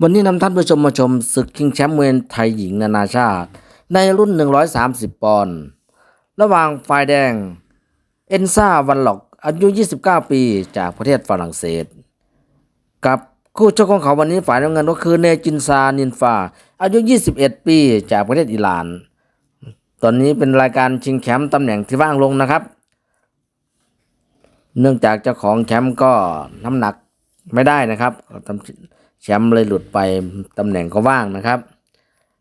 วันนี้นำท่านผู้ชมมาชมศึกชิงแชมป์มวยไทยหญิงนานาชาติ ในรุ่น 130 ปอนด์ระหว่างฝ่ายแดง เอนซ่าวันหลอกอายุ 29 ปีจากประเทศฝรั่งเศส กับคู่ชกของเขาวันนี้ฝ่ายน้ำเงินก็คือเนจินซานินฟาอายุ 21 ปีจากประเทศอิหร่าน ตอนนี้เป็นรายการชิงแชมป์ตำแหน่งที่ว่างลงนะครับ เนื่องจากเจ้าของแชมป์ก็น้ำหนักไม่ได้นะครับตำ แชมป์เลยหลุดไปตำแหน่งก็ว่างนะครับ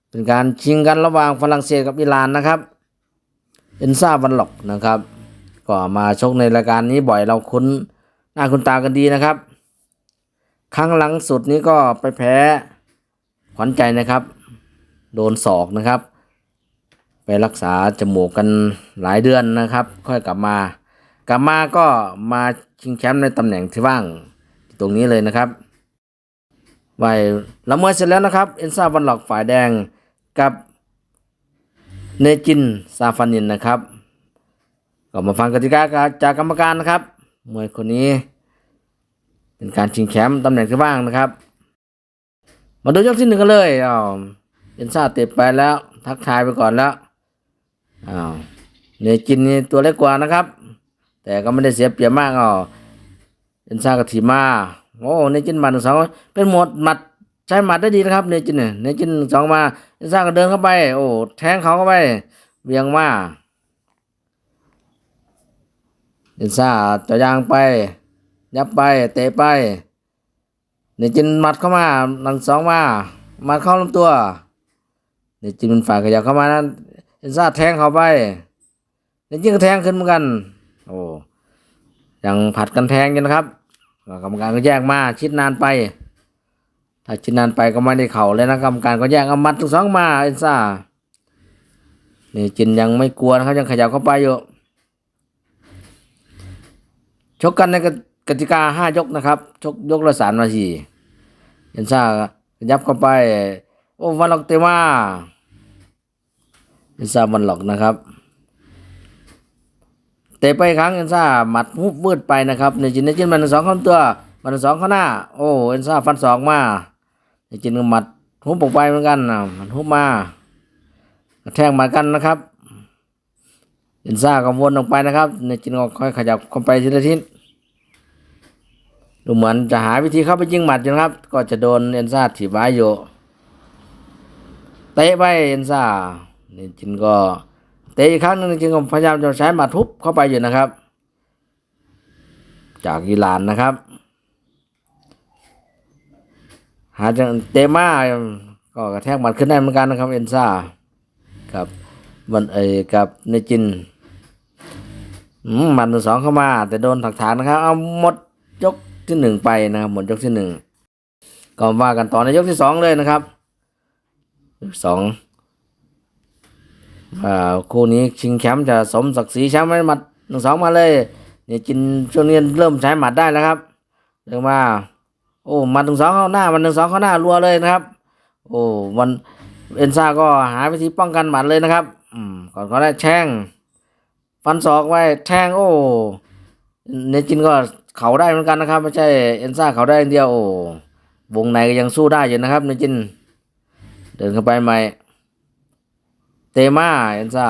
เป็นการชิงกันระหว่างฝรั่งเศสกับอิหร่านนะครับ เอนซ่าวันหลอกนะครับ ก็มาชกในรายการนี้บ่อยเราคุ้นหน้าคุณตากันดีนะครับ ครั้งหลังสุดนี้ก็ไปแพ้ขวัญใจนะครับ โดนศอกนะครับ ไปรักษาจมูกกันหลายเดือนนะครับ ค่อยกลับมา กลับมาก็มาชิงแชมป์ในตำแหน่งที่ว่างตรงนี้เลยนะครับ ไว้ละเมอเสร็จแล้วนะครับ เอนซ่าวันหลอกฝ่ายแดงกับเนจินซาฟานินนะครับ ก็มาฟังกติกาจากกรรมการนะครับมวยคนนี้ เป็นการชิงแชมป์ตำแหน่งที่ว่างนะครับ มาดูยกที่หนึ่งกันเลยอ้าวเอนซ่าเตะไปแล้ว ทักทายไปก่อนแล้วอ้าวเนจินนี่ตัวเล็กกว่านะครับ แต่ก็ไม่ได้เสียเปรียบมากอะเอนซ่ากับทีมา โอ้เนจินหมัดหนึ่งสองเป็นหมดหมัดใช้หมัดได้ดีนะครับเนจินเนี่ยเนจินสองมาเอ็นซ่าก็เดินเข้าไป โอ้แทงเขาเข้าไปเวียงมาเอ็นซ่าจะยางไป ยับไปเตะไปเนจินหมัดเข้ามาหนึ่งสองมาหมัดเข้าลำตัวเนจินเป็นฝ่ายขยับเข้ามานั้นเอ็นซ่าแทงเข้าไปเนจินก็แทงขึ้นเหมือนกัน โอ้ยังผัดกันแทงกันนะครับ ก็กรรมการก็แยกมาชิดนานไป ถ้าชิดนานไปก็ไม่ได้เข่าเลยนะกรรมการก็แยกเอามัดทั้งสองมาเอ็นซ่านี่จินยังไม่กลัวนะครับยังขยับเข้าไปอยู่ชกกันในกติกาห้ายกนะครับ ชกยกละสามนาทีเอ็นซ่ายับเข้าไป โอ้วันหลอกเตมาเอ็นซ่าวันหลอกนะครับ เตะไปครั้งเอ็นซ่าหมัดฮุบวืดไปนะครับในจินในจินมันสองข้ามตัวมันสองข้างหน้า โอ้เอ็นซ่าฟันสองมาในจินก็หมัดฮุบออกไปเหมือนกันนะมันฮุบมากระแทกหมัดกันนะครับเอ็นซ่าก็วนออกไปนะครับ ในจินก็ค่อยขยับเข้าไปทีละทิศดูเหมือนจะหาวิธีเข้าไปยิงหมัดนะครับ ก็จะโดนเอ็นซ่าถีบไว้อยู่เตะไปเอ็นซ่าในจินก็ เตะอีกครั้งหนึงจริงๆพยายามจะใช้หมัดทุบเข้าไปอยู่นะครับ จากอิหร่านนะครับหาจังเตะมาก็กระแทกหมัดขึ้นได้เหมือนกันนะครับเอนซ่ากับมันเอกับเนจินมหมัดสองเข้ามา แต่โดนถักถางนะครับ เอาหมดยกที่หนึ่งไปนะครับหมดยกที่หนึ่งก็ว่ากันต่อในยกที่สองเลยนะครับสอง คู่นี้ชิงแชมป์จะสมศักดิ์ศรีแชมป์ไหมหมัดหนึ่งสองมาเลยเนี่ยจินช่วงนี้เริ่มใช้หมัดได้แล้วครับเรียกว่าโอ้หมัดหนึ่งสองเข้าหน้าหมันหนึ่งสองเข้าหน้ารัวเลยนะครับ โอ้วันเอ็นซ่าก็หาวิธีป้องกันหมัดเลยนะครับ อืมก่อนก็ได้แช่งฟันศอกไว้แทงโอ้เนจินก็เขาได้เหมือนกันนะครับ ไม่ใช่เอ็นซ่าเขาได้องเดียวโอ้วงในก็ยังสู้ได้อยู่นะครับเนจิน เดินเข้าไปใหม่ เตะมาเอ็นซ่า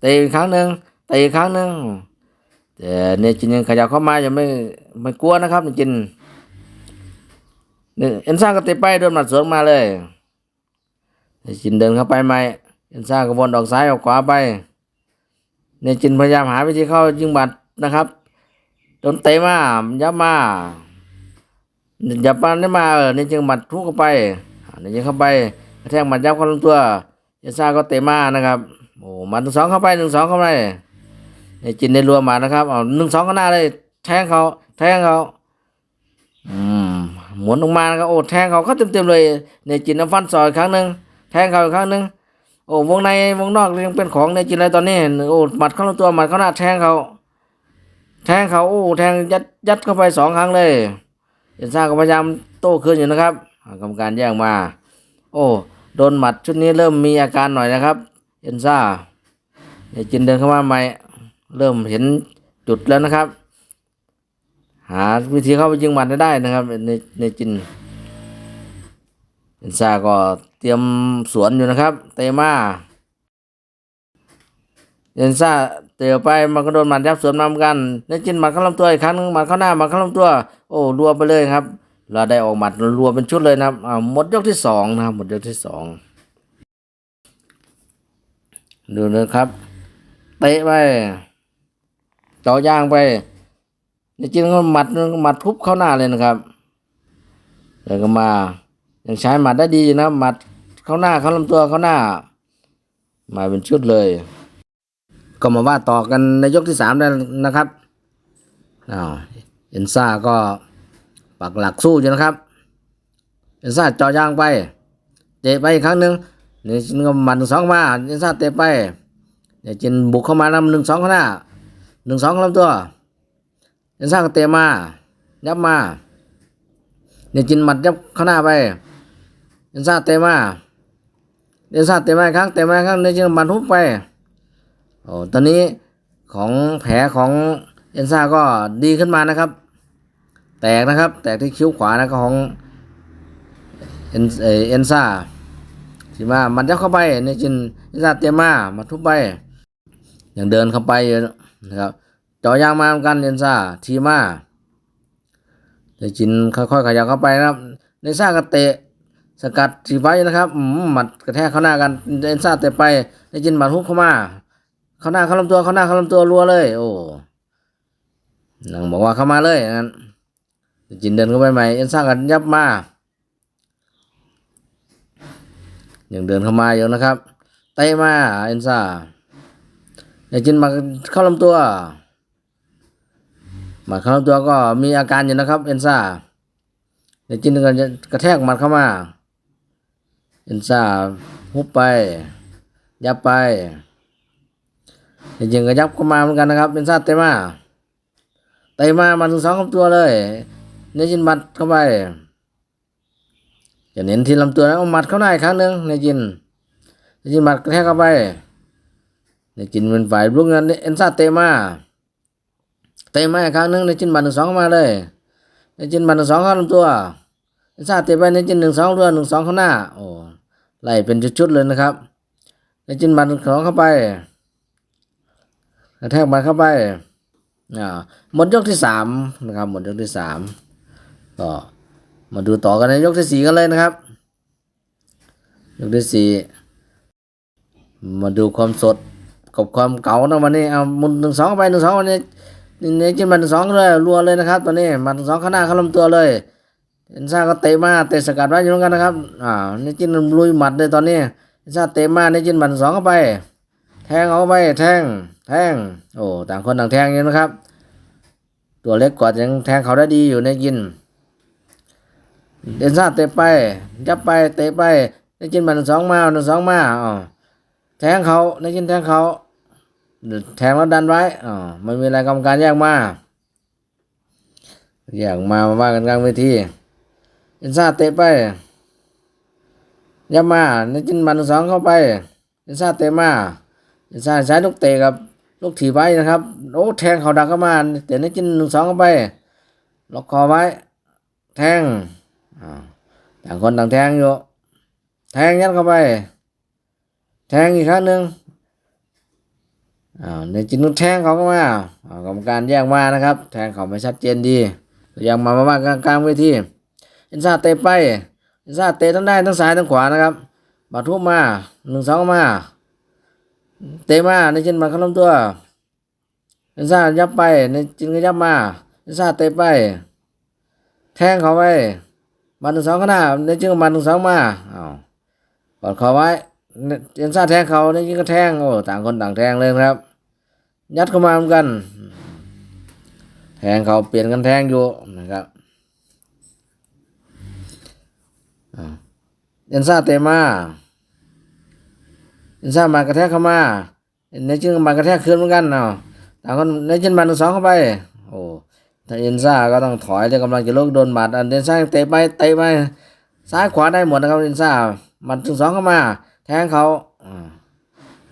เตะอีกครั้งหนึ่งเตะอีกครั้งหนึ่งแต่เนจินยังขยับเข้ามายังไม่ไม่กลัวนะครับเนจินเนี่ยเอ็นซ่าก็เตะไปโดนหมัดสวนมาเลยเนจินเดินเข้าไปใหมเอ็นซ่าก็วนออกซ้ายออกขวาไปเนจินพยายามหาวิธีเข้ายิงบัดนะครับโดนเตะมายับมายับมาได้มาเออเนจินหมัดทุกเข้าไปเนจินเข้าไปกระแทกหมัดยับเข้าลำตัว เอซ่าก็เตะมานะครับโอ้มาหนึ่งสองเข้าไปหนึ่งสองเข้าไปในจินได้รัวมานะครับเอาหนึ่งสองข้างหน้าเลยแทงเขาแทงเขาอืมหมุนลงมานะครับโอ้แทงเขาเขาเต็มเต็มๆเลยในจินน้ำฟันซอยครั้งหนึ่งแทงเขาอีกครั้งหนึ่งโอ้วงในวงนอกยังเป็นของในจินเลยตอนนี้โอ้หมัดเข้าลำตัวหมัดเข้าหน้าแทงเขาแทงเขาโอ้แทงยัดยัดเข้าไปสองครั้งเลยเอซ่าก็พยายามโต้คืนอยู่นะครับกรรมการแย่งมา โอ้ โดนหมัดชุดนี้เริ่มมีอาการหน่อยนะครับ เอ็นซ่าเนจินเดินเข้ามาใหม่ เริ่มเห็นจุดแล้วนะครับ หาวิธีเข้าไปยิงหมัดให้ได้นะครับเนเนจิน เอ็นซ่าก็เตรียมสวนอยู่นะครับ เตมาเอ็นซ่าเตะไปมันก็โดนหมัดยับสวนมาเหมือนกันเนจินหมัดเข้าลำตัวอีกครั้งหนึงหมัดเข้าหน้าหมัดเข้าลำตัว โอ้รัวไปเลยครับ เราได้ออกหมัดรัวเป็นชุดเลยนะครับหมดยกที่สองนะครับหมดยกที่สองดูนะครับเตะไปเจ่อย่างไปเนจินก็หมัดหมัดทุบเข้าหน้าเลยนะครับแล้วก็มายังใช้หมัดได้ดีนะหมัดเข้าหน้าเข้าลำตัวเข้าหน้า มาเป็นชุดเลย ก็มาว่าต่อกันในยกที่สามได้นะครับอ้าวเอ็นซ่าก็ ปักหลักสู้อยู่นะครับเอ็นซ่าจาะยางไป เตะไปอีกครั้งหนึ่งเนี่ยจินก็หมัดหนึ่งสองมาเอ็นซ่าเตะไปเนี่ยจินบุกเข้ามานำหนึ่งสองข้างหน้าหนึ่งสองลำตัวเอ็นซ่าก็เตะมายับมาเนี่ยจินหมัดยับข้างหน้าไปเอ็นซ่าเตะมาเอ็นซ่าเตะมาอีกครั้งเตะมาอีกครั้งเนี่ยจินหมัดทุบไปโอ้ตอนนี้ของแผลของเอ็นซ่าก็ดีขึ้นมานะครับ แตกนะครับ แตกที่คิ้วขวานะของเอ็นเอ็นซ่าสิมามันยับเข้าไปในจินเอ็นซ่าเตียมามาทุบไป อยังเดินเข้าไปนะครับจ่อยางมาเหมือนกันเอ็นซ่าทีมาในจินค่อยๆขยับเข้าไปนะครับเอนซ่าก็เตะสกัดสีไว้นะครับมหมัดกระแทกเข้าหน้ากันเอ็นซ่าเตะไปในจินหมัดฮุบเข้ามา เข้าหน้าเข้าลำตัวเข้าหน้าเข้าลำตัวรัวเลย โอ้นางบอกว่าเข้ามาเลยงั้น จินเดินเข้าไปใหม่เอ็นซ่ากันยับมายังเดินเข้ามาอยู่นะครับเตะมาเอ็นซ่าเดี๋ยวจินมาเข้าลำตัว มาเข้าลำตัวก็มีอาการอยู่นะครับเอ็นซ่าเดี๋ยวจินก็จะกระแทกมัดเข้ามาเอ็นซ่าฮุบไป ยับไปจริงๆก็ยับเข้ามาเหมือนกันนะครับเป็นซ่าเตมาเตะมามาถึงสองคำตัวเลย เนจินมัดเข้าไปจะเน้นที่ลำตัวแล้วมัดเข้าได้ครั้งหนึ่งเนจินเนจินมัดกระแทกเข้าไปเนจินเป็นฝ่ายลุกนั้นเอ็นซาเตมาเตมาอีกครั้งหนึ่งเนจินมัดหนึ่งสองเข้ามาเลยเนจินมัดหนึ่งสองเข้าลำตัวเอ็นซาเตไปเนจินหนึ่งสองตัวหนึ่งสองเข้าหน้าโอ้ไล่เป็นชุดๆเลยนะครับเนจินมัดหนึ่งสองเข้าไปกระแทกมาเข้าไปอ่าหมดยกที่สามนะครับหมดยกที่สาม ก็มาดูต่อกันในยกที่สี่กันเลยนะครับ ยกที่สี่มาดูความสดกับความเก่านะวันนี้เอามุนหนึ่งสองไปหนึ่งสองวันนี้นี่จิ้มมาหนึ่งสองเลยรัวเลยนะครับตอนนี้มาหนึ่งสองข้างหน้าเข้าลำตัวเลยเอ็นซ่าก็เตะมาเตะสกัดไว้อยู่เหมือนกันนะครับอ่านี่จิ้มลุยหมัดเลยตอนนี้เอ็นซ่าเตะมานี่จิ้มมาหนึ่งสองเข้าไป แทงเอาไปแทงแทงโอ้ต่างคนต่างแทงอยู่นะครับ ตัวเล็กกว่ายังแทงเขาได้ดีอยู่ในยิน เดินซาเตะไปยับไปเตะไปในจินมันสองมาหนึ่งสองมาอ๋อแทงเขาในจินแทงเขาแทงแล้วดันไว้อ๋อมันมีอะไรกรรมการแยกมาแยกมามาว่ากันกลางเวทีเดินซาเตะไปยับมาในจินมันสองเข้าไปเดินซาเตะมาใช้ใช้ลูกเตะกับลูกถีบไว้นะครับโอ้แทงเขาดักเข้ามาแต่นี่กินหนึ่งสองเข้าไปล็อกคอไว้ แทง ต่างคนต่างแทงอยู่ แทงยัดเข้าไป แทงอีกครั้งหนึ่งอ่าในจินนุแทงเขาเข้ามาอ่ากรรมการแยกมานะครับ แทงเขาไม่ชัดเจนดียังมามาว่ากลางกลางเวทีอ็นซาเตะไปอ็นซาเตะทั้งได้ทั้งซ้ายทั้งขวานะครับบาทุบมาหนึ่งสองมา เตะมาในจินมาเข้าลำตัวเนซายับไปในจินก็ยับมาเนซาเตะไป แทงเขาไป มาถึงสองขนาในจินก็มาถึงสองมาอ้าวกอดเขาไว้เนซ่าแทงเขาในจินก็แทงโอ้ต่างคนต่างแทงเลยครับ ยัดเข้ามาเหมือนกัน แทงเขาเปลี่ยนกันแทงอยู่นะครับเอ็นซ่าเตะมาเอ็นซ่ามากระแทกเข้ามาในจึงมากระแทกคืนเหมือนกันเนาะต่างคนในจึงมาหนึ่งสองเข้าไป โอ้ ถ้าเอ็นซ่าก็ต้องถอยจะกำลังจะลุกโดนหมัดอันเอ็นซ่าเตะไปเตะไปซ้ายขวาได้หมดนะครับเอ็นซ่าหมัดถึงสองเข้ามา แทงเขา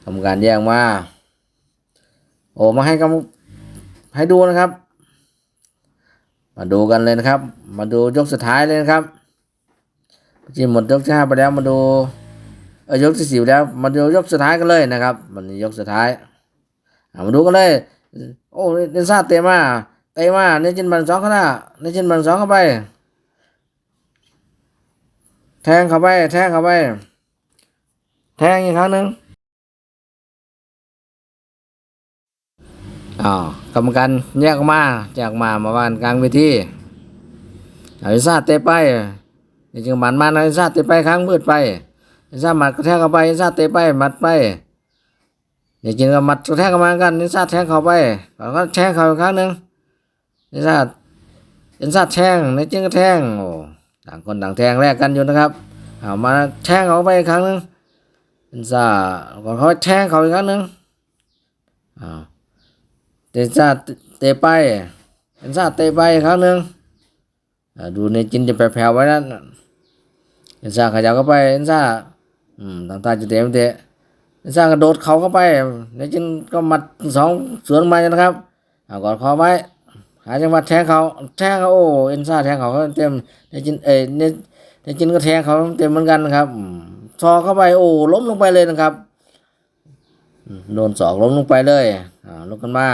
ทำการแย่งมา โอ้มาให้กำให้ดูนะครับ มาดูกันเลยนะครับ มาดูยกสุดท้ายเลยนะครับจริงหมดยกที่ห้าไปแล้วมาดูเอยกที่สี่แล้วมาดูยกสุดท้ายกันเลยนะครับวันยกสุดท้ายมาดูกันเลย โอ้เนซ่าเตะมา เตะมาเนจินบันสองข้างหน้าเนจินบันสองเข้าไป แทงเข้าไป แทงเข้าไป แทงอีกครั้งหนึ่งอ้าวกรรมการแยกมาแยกมามาวันกลางเวทีอาริซาเตะไปในี่จึงหมันมาอาริซาเตะไปครั้งมืดไปอาริซาหมัดกระแทกเข้าไปอาริซาเตะไปหมัดไปนี่จึงก็หมัดกระแทกเข้ามากันอาิซาแทงเข้าไปแล้วก็แทงเข้าอีกครั้งหนึ่ง อาริซาอาริซาแทงในี่จึงก็แทงโอ้ต่างคนต่างแทงแลกกันอยู่นะครับเอามาแทงเขาไปอีกครั้งหนึ่งอาริซาก่อนเขาแทงเขาอีกครั้งหนึ่งอ้าวเตะซ่าเตะไปเตะซ่าเตะไปอีกครั้งหนึ่งอ่าดูในจินจะแผ่วๆไว้นั่นเตะซ่าขยับเข้าไปเตะซ่าอืมทำท่าจะเตะไม่เตะเตะซ่ากระโดดเขาเข้าไปในจินก็หมัดสองสวนมานะครับเอากอดคอไว้ หาจังหวะแทงเขาแทงเขาโอ้เอ็นซ่าแทงเขาเต็มในจินเอ้ในในจินก็แทงเขาเต็มเหมือนกันนะครับซอกเข้าไปโอ้ล้มลงไปเลยนะครับโดนสอกล้มลงไปเลยอ่าลุกกันมา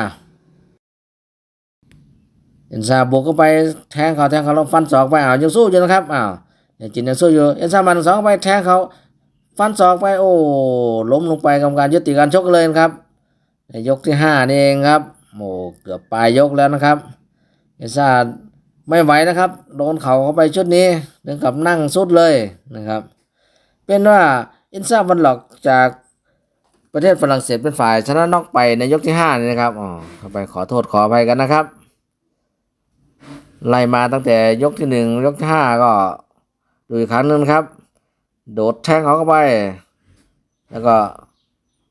เอ็นซาบุกเข้าไปแทงเขาแทงเขาแล้วฟันศอกไปอ้าวยังสู้อยู่นะครับอ้าวเอ็นจินยังสู้อยู่เอ็นซามันสองไปแทงเขาฟันศอกไปโอ้ล้มลงไปกรรมการยุติการชกเลยนะครับในยกที่ห้านี่เองครับโอ้เกือบปลายยกแล้วนะครับ เอ็นซาไม่ไหวนะครับ โดนเข่าเข้าไปชุดนี้ถึงกับนั่งสุดเลยนะครับ เป็นว่าอ็นซาวันหลอกจากประเทศฝรั่งเศสเป็นฝ่ายชนะน็อกไปในยกที่ห้านี่นะครับอ๋อเข้าไปขอโทษขออภัยกันนะครับ ไล่มาตั้งแต่ยกที่หนึ่งยกที่ห้าก็ดูอีกครั้งหนึงครับ โดดแทงเขาเข้าไป แล้วก็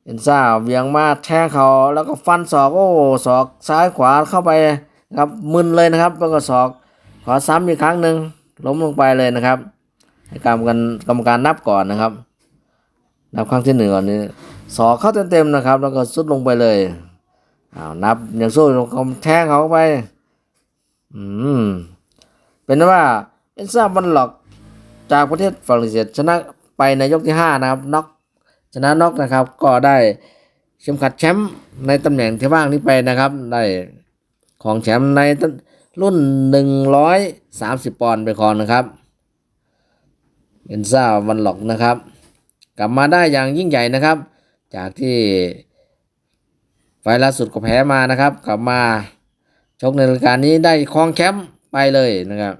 เอ็นซ่าเวียงมาแทงเขาแล้วก็ฟันศอกโอ้ศอกซ้ายขวาเข้าไป ครับมึนเลยนะครับแล้วก็ศอก ขอซ้ำอีกครั้งหนึ่งล้มลงไปเลยนะครับให้กรรมการกรรมการนับก่อนนะครับ นับครั้งที่หนึ่งก่อนนี้ศอกเข้าเต็มๆนะครับ แล้วก็สุดลงไปเลยอ้าวนับยังสู้แทงเข้าไป อืมเป็นว่าเอ็นซ่าบันหลอกจากประเทศฝรั่งเศสชนะไปในยกที่ห้านะครับน็อกชนะน็อกนะครับ ก็ได้เข็มขัดแชมป์ในตำแหน่งที่ว่างนี้ไปนะครับ ได้ ของแชมป์ในรุ่นหนึ่งร้อยสามสิบปอนด์ไปครองนะครับเอ็นซ่าวันหลอกนะครับ กลับมาได้อย่างยิ่งใหญ่นะครับ จากที่ไฟล์ล่าสุดก็แพ้มานะครับ กลับมาชกในรายการนี้ได้ครองแชมป์ไปเลยนะครับ